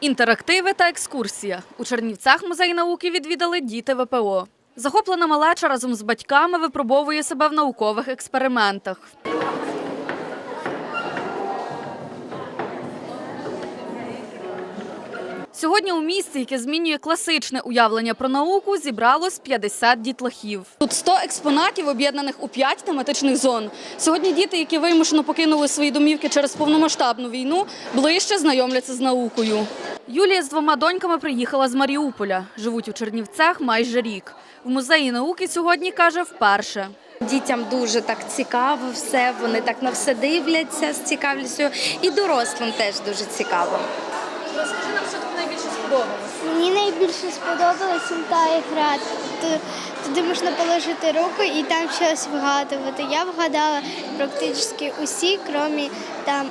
Інтерактиви та екскурсія. У Чернівцях музей науки відвідали діти ВПО. Захоплена малеча разом з батьками випробовує себе в наукових експериментах. Сьогодні у місці, яке змінює класичне уявлення про науку, зібралось 50 дітлахів. Тут 100 експонатів, об'єднаних у 5 тематичних зон. Сьогодні діти, які вимушено покинули свої домівки через повномасштабну війну, ближче знайомляться з наукою. Юлія з двома доньками приїхала з Маріуполя. Живуть у Чернівцях майже рік. В музеї науки сьогодні каже вперше. Дітям дуже так цікаво все, вони так на все дивляться з цікавістю. І дорослим теж дуже цікаво. Розкажи нам, що тобі найбільше сподобалось. Мені найбільше сподобалась та гра. Туди можна положити руку і там щось вгадувати. Я вгадала практично усі, крім там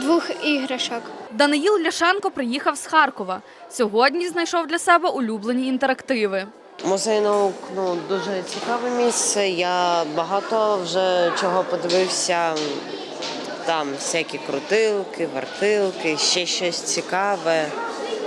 двох іграшок. Даниїл Ляшенко приїхав з Харкова. Сьогодні знайшов для себе улюблені інтерактиви. Музей наук ну, дуже цікаве місце. Я багато вже чого подивився. Там всякі крутилки, вертилки, ще щось цікаве,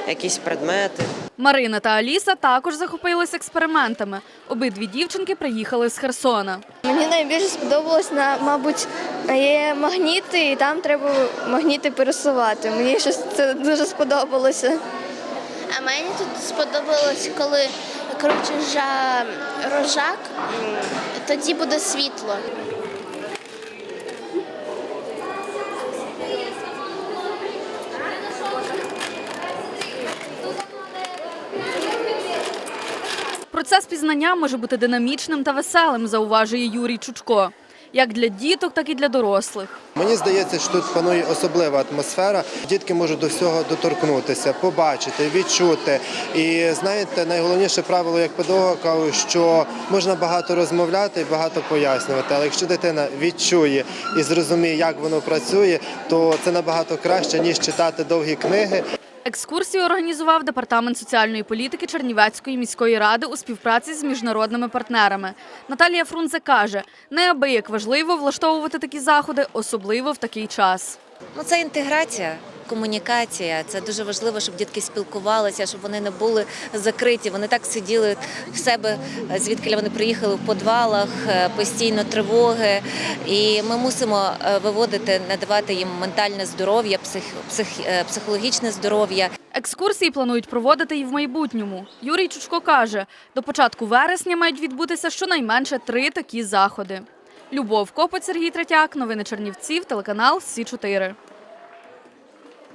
якісь предмети. Марина та Аліса також захопились експериментами. Обидві дівчинки приїхали з Херсона. Мені найбільше сподобалось на, мабуть, є магніти, і там треба магніти пересувати. Мені щось це дуже сподобалося. А мені тут сподобалось, коли крутиш жа- рожак, тоді буде світло. Процес пізнання може бути динамічним та веселим, зауважує Юрій Чучко. Як для діток, так і для дорослих. Мені здається, що тут панує особлива атмосфера. Дітки можуть до всього доторкнутися, побачити, відчути. І знаєте, найголовніше правило як педагога що можна багато розмовляти і багато пояснювати. Але якщо дитина відчує і зрозуміє, як воно працює, то це набагато краще ніж читати довгі книги. Екскурсію організував департамент соціальної політики Чернівецької міської ради у співпраці з міжнародними партнерами. Наталія Фрунзе каже, неабияк важливо влаштовувати такі заходи, особливо в такий час. Ну, це інтеграція, комунікація. Це дуже важливо, щоб дітки спілкувалися, щоб вони не були закриті. Вони так сиділи в себе, звідки вони приїхали в подвалах, е, постійно тривоги. І ми мусимо е, виводити, надавати їм ментальне здоров'я, псих, псих, е, психологічне здоров'я. Екскурсії планують проводити і в майбутньому. Юрій Чучко каже, до початку вересня мають відбутися щонайменше три такі заходи. Любов Копоть, Сергій Третяк, новини Чернівців, телеканал Сі 4